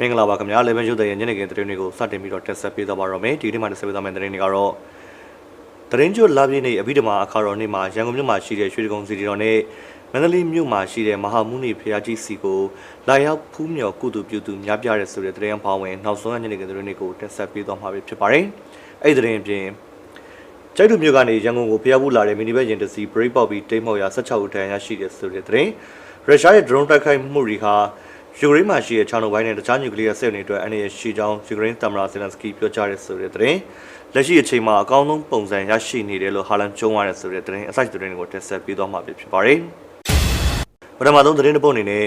မင်္ဂလာပါခင်ဗျာလေဗန်ရုပ်တဲ့ရဲ့ညနေခင်းသတင်းတွေကိုစတင်ပြီးတော့တက်ဆက်ပေးသွားပါတော့မယ်ဒီနေ့မှတက်ဆက်ပေးသွားမယ့်သတင်းတွေကတော့သတင်းကျွတ်လာပြည့်နေ့အဘိဓမ္မာအခါတော်နေ့မှာရန်ကုန်မြို့မှာရှိတဲ့ရွှေဒဂုံစီတီတော်နဲ့မန္တလေးမြို့မှာရှိတဲ့မဟာမုနိဖရာကြီးစီကိုလာရောက်ဖူးမြော်ကုသပြုသူများပြတဲ့ဆိုတဲ့သတင်းအဖောင်းဝင်နောက်ဆုံးညနေခင်းသတင်းတွေကိုတက်ဆက်ပေးသွားမှာဖြစ်ပါတယ်အဲ့ဒီသတင်းအပြင်ကျိုက်တူမြို့ကနေရန်ကုန်ကိုဖျားဘူးလာတဲ့မီနီဘက်ရင်တစီဘရိတ်ပေါက်ပြီးတိတ်မောက်ရာ16ဦးတန်းရရှိတဲ့ဆိုတဲ့သတင်းရုရှားရဲ့ drone တိုက်ခိုက်မှုတွေဟာ ယူကရိန်းမှာရှိတဲ့ချောင်းတော်ပိုင်းနဲ့တခြားနျူကလ িয়ার စက်တွေအတွက်အနေရရှိကြောင်းယူကရိန်းသမ္မတဇယ်လန်စကီပြောကြားတဲ့ဆိုတဲ့သတင်းလက်ရှိအချိန်မှာအကောင်းဆုံးပုံစံရရှိနေတယ်လို့ဟာလန်ကျုံးရတဲ့ဆိုတဲ့သတင်းအစိုက်သတင်းတွေကိုတင်ဆက်ပေးသွားမှာဖြစ်ပါတယ်ပထမဆုံးသတင်းတစ်ပုဒ်အနေနဲ့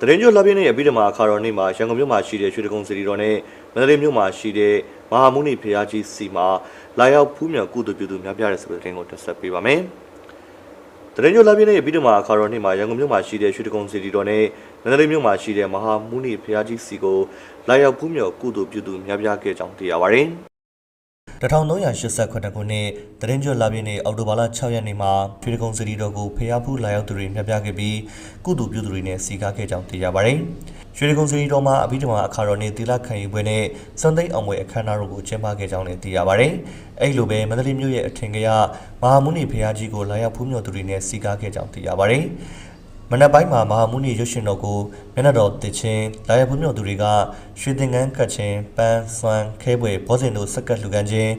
သတင်းကြိုလာပြည့်နေ့အပြီးတမှာအခါတော်နေ့မှာရန်ကုန်မြို့မှာရှိတဲ့ရွှေတကုံစီတီတော်နဲ့မန္တလေးမြို့မှာရှိတဲ့မဟာမုနိဖရာကြီးစီမှာလာရောက်ဖူးမြော်ကုသပြုသူများပြတဲ့ဆိုတဲ့သတင်းကိုတင်ဆက်ပေးပါမယ်။ တရင်ကျော်လာပြည့်နေ့ပြီးတော့မှာအခါတော်နေ့မှာရန်ကုန်မြို့မှာရှိတဲ့ရွှေတကုံစီတီတော်နဲ့မန္တလေးမြို့မှာရှိတဲ့မဟာမုနိဖရာကြီးစီကိုလာရောက်ဖူးမြော်ကုသပြုသူများပြခဲ့ကြောင်းသိရပါတယ်။ 1389ခုနှစ်တရင်ကျော်လာပြည့်နေ့အောက်တိုဘာလ6ရက်နေ့မှာရွှေတကုံစီတီတော်ကိုဖျားဖူးလာရောက်သူတွေများပြခဲ့ပြီးကုသပြုသူတွေနဲ့စီကားခဲ့ကြောင်းသိရပါတယ်။ရွှေတကုံစီတီတော်မှာအဘိဓမ္မာအခါတော်နေ့သီလခံယူပွဲနဲ့စွန်သိမ်းအောင်ပွဲအခမ်းအနားတို့ကိုကျင်းပခဲ့ကြောင်းလည်းသိရပါတယ်။အဲ့လိုပဲမန္တလေးမြို့ရဲ့အထင်ကရမဟာမုနိဖရာကြီးကိုလာရောက်ဖူးမြော်သူတွေနဲ့စီကားခဲ့ကြောင်းသိရပါတယ်။ မနက်ပိုင်းမှာမဟာမုနိရွှေရှင်တော်ကိုမျက်နှာတော်တည်ချင်းလာရဖူးမြော်သူတွေကရွှေသင်္ကန်းကတ်ချင်းပန်းစွမ်းခဲပွဲဘောဇင်တို့စက်ကတ်လှူကမ်းခြင်း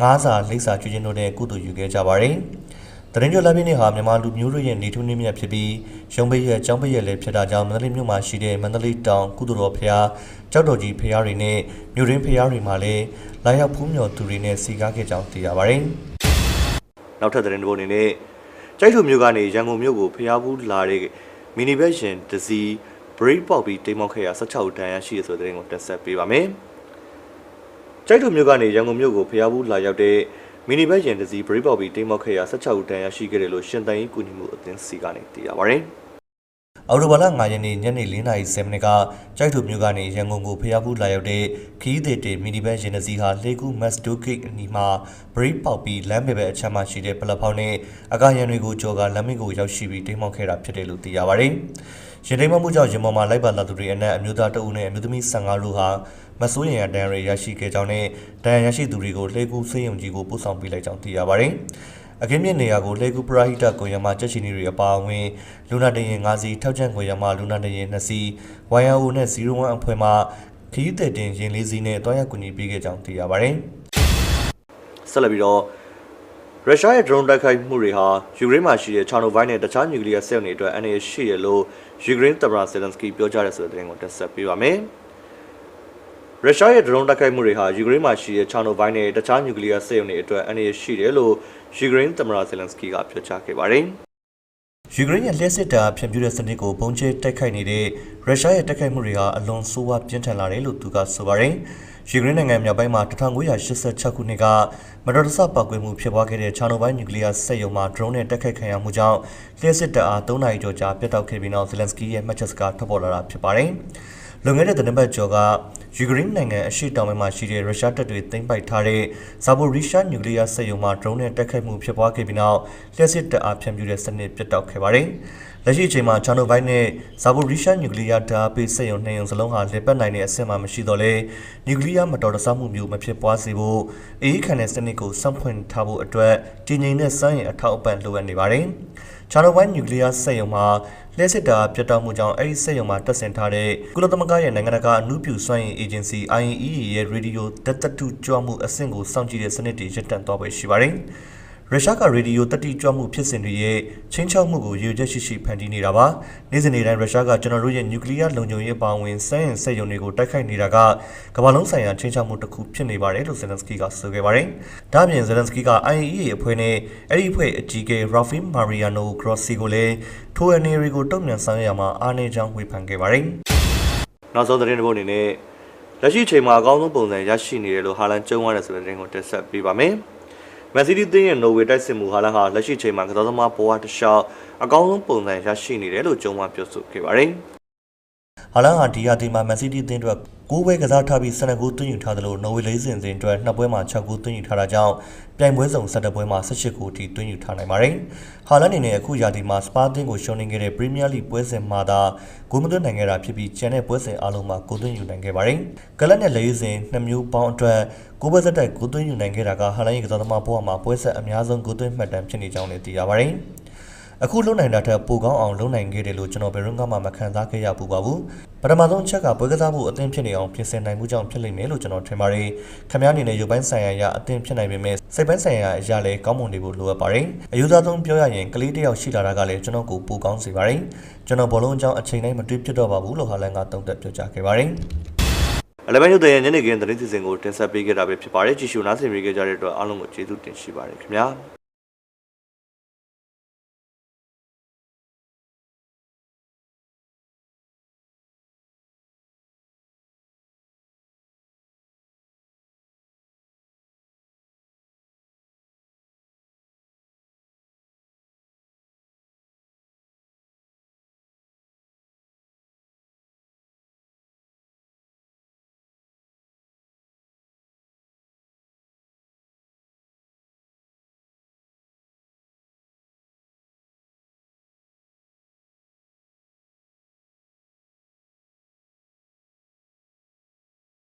ငားစာလိပ်စာကျွေးခြင်းတို့နဲ့ကုသိုလ်ယူခဲ့ကြပါတယ်။တရင်ကျော်လာပြည့်နေ့ဟာမြန်မာလူမျိုးတို့ရဲ့နေထူးနေ့မြတ်ဖြစ်ပြီးရုံးပိတ်ရက်ကျောင်းပိတ်ရက်လည်းဖြစ်တာကြောင့်မန္တလေးမြို့မှာရှိတဲ့မန္တလေးတောင်ကုသိုလ်တော်ဖျားကြောက်တော်ကြီးဖျားတွေနဲ့မြို့ရင်းဖျားတွေမှာလည်းလာရောက်ဖူးမြော်သူတွေနဲ့စီကားခဲ့ကြောင်းသိရပါတယ်။နောက်ထပ်သတင်းတစ်ပုဒ်အနေနဲ့ ကျိုက်ထုမြို့ကနေရန်ကုန်မြို့ကိုဖျားဘူးလာတဲ့မီနီဘက်ရှင်တစီဘရိတ်ပေါက်ပြီးတိမ်မောက်ခဲ့ရ16တန်းရရှိရဆိုတဲ့သတင်းကိုတင်ဆက်ပေးပါမယ်။ကျိုက်ထုမြို့ကနေရန်ကုန်မြို့ကိုဖျားဘူးလာရောက်တဲ့မီနီဘက်ရင်တစီဘရိတ်ပေါက်ပြီးတိမ်မောက်ခဲ့ရ16တန်းရရှိခဲ့တယ်လို့ရှင်တန်ကြီးကူညီမှုအသင်းစီကနေသိရပါတယ်။ အော်တိုဘာလ9ရက်နေ့ညနေ4:30မိနစ်ကကြိုက်ထုမြို့ကနေရန်ကုန်ကိုဖျားဖူးလာရောက်တဲ့ခီးသေးတေမီနီဘန်ရင်နစီဟာလေကူမတ်ဒိုကိတ်အနီမှာဘရိတ်ပေါက်ပြီးလမ်းပေပဲအချမ်းမှရှိတဲ့ပလက်ဖောင်းနဲ့အကာရန်တွေကိုကြော်ကလမ်းမကိုရောက်ရှိပြီးတိမ်မောက်ခဲ့တာဖြစ်တယ်လို့သိရပါတယ်။ရင်တိမ်မောက်မှုကြောင့်ရင်ပေါ်မှာလိုက်ပါလာသူတွေအနက်အမျိုးသားတအုပ်နဲ့အမျိုးသမီး15လူဟာမဆိုးရင်ရတန်ရရရှိခဲ့ကြောင်းနဲ့တန်ရရရှိသူတွေကိုလှေကူစေးရုံကြီးကိုပို့ဆောင်ပေးလိုက်ကြောင်းသိရပါတယ်။ အခင်းမြင့်နေရာကိုလေကူပရာဟိတကိုရမကြက်ချီနေတွေအပါအဝင်လူနာတရင်၅စီထောက်ချန့်ကိုရမလူနာတရင်၂စီ YRO နဲ့01အဖွဲ့မှခရီးသည်တင်ရင်လေးစီးနဲ့တွားရကူညီပေးခဲ့ကြောင်းသိရပါတယ်။ဆက်လက်ပြီးတော့ရုရှားရဲ့ drone တိုက်ခိုက်မှုတွေဟာယူကရိန်းမှာရှိတဲ့ချာနိုဘိုင်းနဲ့တခြားနျူကလ িয়ার စက်တွေအတွက်အနေရှိရလို့ယူကရိန်းသမ္မတဇယ်လန်စကီပြောကြားတဲ့ဆိုတဲ့သတင်းကိုတင်ဆက်ပေးပါမယ်။ ရုရှားရဲ့ drone တိုက်ခိုက်မှုတွေဟာယူကရိန်းမှာရှိတဲ့ချာနိုဘိုင်းနဲ့တခြားနျူကလ িয়ার စက်တွေအတွက်အနေရှိတယ်လို့ယူကရိန်းသမ္မတဇယ်လန်စကီကပြောကြားခဲ့ပါတယ်။ယူကရိန်းရဲ့လက်စစ်တာဖြန့်ဖြူးတဲ့စနစ်ကိုပုံကျဲတိုက်ခိုက်နေတဲ့ရုရှားရဲ့တိုက်ခိုက်မှုတွေဟာအလွန်ဆိုးဝါးပြင်းထန်လာတယ်လို့သူကဆိုပါတယ်။ယူကရိန်းနိုင်ငံမြောက်ပိုင်းမှာ1986ခုနှစ်ကမတော်တဆပောက်ကွဲမှုဖြစ်ပွားခဲ့တဲ့ချာနိုဘိုင်းနျူကလ িয়ার စက်ရုံမှာ drone နဲ့တိုက်ခိုက်ခံရမှုကြောင့်လျှက်စစ်တပ်အား3နာရီကျော်ကြာပြတ်တောက်ခဲ့ပြီးနောက်ဇယ်လန်စကီရဲ့မှတ်ချက်စကားထွက်ပေါ်လာတာဖြစ်ပါတယ်။ လွန်ခဲ့တဲ့သတင်းပတ်ကျော်ကယူကရိန်းနိုင်ငံအရှေ့တောင်ပိုင်းမှာရှိတဲ့ရုရှားတပ်တွေသိမ်းပိုက်ထားတဲ့ဇာပိုရီရှားနျူကလ িয়ার စက်ရုံမှာ drone နဲ့တိုက်ခိုက်မှုဖြစ်ပွားခဲ့ပြီးနောက်လျှက်စစ်တပ်အားဖြန့်ဖြူးတဲ့စနစ်ပြတ်တောက်ခဲ့ပါတယ်။လက်ရှိအချိန်မှာချာနိုဘိုင်းနဲ့ဇာပိုရီရှားနျူကလ িয়ার ဓာတ်ပေးစက်ရုံနှစ်ရုံစလုံးဟာလက်ပတ်နိုင်တဲ့အဆင့်မှာမရှိတော့လဲနျူကလ িয়ার မတော်တဆမှုမျိုးမဖြစ်ပွားစေဖို့အေးခံတဲ့စနစ်ကိုစန့်ဖွင့်ထားဖို့အတွက်တည်ငြိမ်တဲ့စွမ်းရည်အထောက်အပံ့လိုအပ်နေပါတယ်။ ချာနိုဘိုင်းနျူကလ িয়ার စက်ရုံမှာလျှက်စစ်တာပြတ်တောက်မှုကြောင့်အဲဒီစက်ရုံမှာတပ်ဆင်ထားတဲ့ကုလသမဂ္ဂရဲ့နိုင်ငံတကာအမှုပြုစွမ်းရည်အေဂျင်စီ IAEA ရဲ့ရေဒီယိုတက်တက်တူကြွမှုအဆင့်ကိုစောင့်ကြည့်တဲ့စနစ်တွေရပ်တန့်သွားပဲရှိပါတယ်။ ရုရှားကရေဒီယိုတက်တိကြွမှုဖြစ်စဉ်တွေရဲ့ချင်းချောက်မှုကိုရည်ရွယ်ချက်ရှိရှိဖန်တီးနေတာပါ။နေ့စဉ်နေ့တိုင်းရုရှားကကျွန်တော်တို့ရဲ့နျူကလ িয়ার လုံခြုံရေးအပါအဝင်စမ်းရင်စက်ရုံတွေကိုတိုက်ခိုက်နေတာကကမ္ဘာလုံးဆိုင်ရာချင်းချောက်မှုတစ်ခုဖြစ်နေပါတယ်လို့ဇယ်လန်စကီကဆိုခဲ့ပါတယ်။ဒါ့အပြင်ဇယ်လန်စကီက IAEA အဖွဲ့နဲ့အဲ့ဒီအဖွဲ့အကြီးအကဲ Rafim Mariano Grossi ကိုလည်းထိုအနေတွေကိုတုံ့ပြန်ဆောင်ရွက်ရမှာအားနည်းကြောင်းဝေဖန်ခဲ့ပါတယ်။နောက်ဆုံးသတင်းတစ်ပုဒ်အနေနဲ့လက်ရှိအချိန်မှာအကောင်းဆုံးပုံစံရရှိနေတယ်လို့ဟာလန်ကျုံရတယ်ဆိုတဲ့သတင်းကိုတက်ဆက်ပေးပါမယ်။ မန်စီးတီးတင်းရဲ့နော်ဝေတိုက်စစ်မှုဟာလန်ဟာလက်ရှိအချိန်မှာကစားသမားပေါ်ဝါတခြားအကောင်းဆုံးပုံစံရရှိနေတယ်လို့ကျုံမပြောဆိုခဲ့ပါတယ်။ ဟာလန်ဟာဒီယာတီမှာမန်စီးတီးတင်းအတွက်9ပွဲကစားထားပြီး12ဂိုးသွင်းယူထားသလိုနော်ဝေလေးစင်စင်အတွက်2ပွဲမှာ6ဂိုးသွင်းယူထားတာကြောင့်ပြိုင်ပွဲစုံ17ပွဲမှာ18ဂိုးထိသွင်းယူထားနိုင်ပါတယ်။ဟာလန်အနေနဲ့အခုရာသီမှာစပါတင်ကိုရှုံးနေခဲ့တဲ့ပရီးမီးယားလိပွဲစဉ်မှာသာဂိုးမသွင်းနိုင်ခဲ့တာဖြစ်ပြီးကျန်တဲ့ပွဲစဉ်အလုံးမှာဂိုးသွင်းယူနိုင်ခဲ့ပါတယ်။ကလပ်နဲ့လေးစင်2မျိုးပေါင်းအတွက်ကိုပွဲဆက်တိုက်ဂိုးသွင်းယူနိုင်ခဲ့တာကဟာလန်ရဲ့ကစားသမားဘဝမှာပွဲဆက်အများဆုံးဂိုးသွင်းမှတ်တမ်းဖြစ်နေကြောင်းလည်းသိရပါတယ်။ အခုလုံနိုင်တာထက်ပိုကောင်းအောင်လုံနိုင်ခဲ့တယ်လို့ကျွန်တော်ဘယ်တော့မှမခံစားခဲ့ရဘူးပါဘူးပထမဆုံးအချက်ကပွဲကစားမှုအသင်းဖြစ်နေအောင်ပြင်ဆင်နိုင်မှုကြောင့်ဖြစ်လိမ့်မယ်လို့ကျွန်တော်ထင်ပါတယ်ခင်ဗျားအနေနဲ့ရုပ်ပိုင်းဆိုင်ရာအရအသင်းဖြစ်နိုင်ပေမဲ့စိတ်ပိုင်းဆိုင်ရာအရာလည်းကောင်းမွန်နေဖို့လိုအပ်ပါတယ်အယူသားဆုံးပြောရရင်ကလေးတစ်ယောက်ရှိလာတာကလည်းကျွန်တော်ကိုပိုကောင်းစေပါတယ်ကျွန်တော်ဘောလုံးအကြောင်းအချိန်တိုင်းမတွေးပြတော့ပါဘူးလို့ဟာလန်ကတုံ့တက်ပြောကြားခဲ့ပါတယ်အလဘန်ယူတဲ့ညနေခင်းသတင်းစီစဉ်ကိုတင်ဆက်ပေးခဲ့တာပဲဖြစ်ပါတယ်ကြည့်ရှုနားဆင်ပေးကြတဲ့အတွက်အားလုံးကိုကျေးဇူးတင်ရှိပါတယ်ခင်ဗျာ